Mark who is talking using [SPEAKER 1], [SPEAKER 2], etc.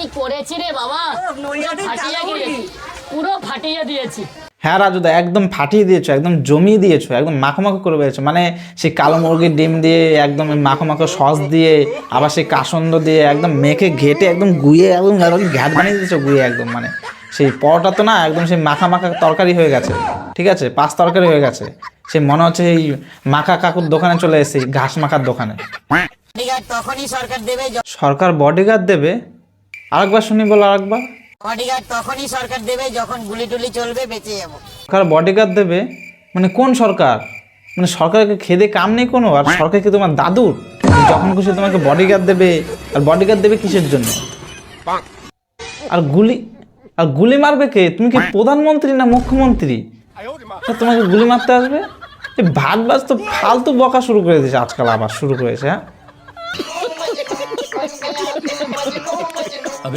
[SPEAKER 1] কি করেছি রে বাবা? ফাটিয়ে দিয়েছি পুরো ফাটিয়ে দিয়েছি।
[SPEAKER 2] হ্যাঁ রাজুদা একদম ফাটিয়ে দিয়েছ একদম জমিয়ে দিয়েছ একদম মাখো মাখো করে দিয়েছ মানে সেই কালো মুরগির ডিম দিয়ে একদম মাখো মাখো সস দিয়ে আবার সেই কাসন্দ দিয়ে একদম মেখে ঘেটে একদম গুয়ে একদম ঘ্যাট বানিয়ে দিয়েছ গুয়ে একদম মানে সেই পরোটা তো না একদম সেই মাখা মাখা তরকারি হয়ে গেছে ঠিক আছে? পাঁচ তরকারি হয়ে গেছে। সে মনে হচ্ছে এই মাখা কাকুর দোকানে চলে এসেছি ঘাস মাখার দোকানে।
[SPEAKER 3] সরকার দেবে য-
[SPEAKER 2] সরকার বডিগার্ড দেবে? আরেকবার শুনি বলো আরেকবার।
[SPEAKER 3] বডিগার্ড তখনই সরকার দেবে যখন গুলি টুলি চলবে বেঁচে যাব।
[SPEAKER 2] সরকার বডিগার্ড দেবে? মানে কোন সরকার? মানে সরকারকে খেদে কাম নেই কোনো? আর সরকার কি তোমার দাদুর যখন খুশি তোমাকে বডিগার্ড দেবে। আর বডিগার্ড দেবে কিসের জন্য? আর গুলি আর গুলি মারবে কে? তুমি কি প্রধানমন্ত্রী না মুখ্যমন্ত্রী? তা তোমাকে গুলি মারতে আসবে? এই ভাত বাজ তো ফালতু বকা শুরু করে দিয়েছে আজকাল আবার শুরু করেছে হ্যাঁ? I'll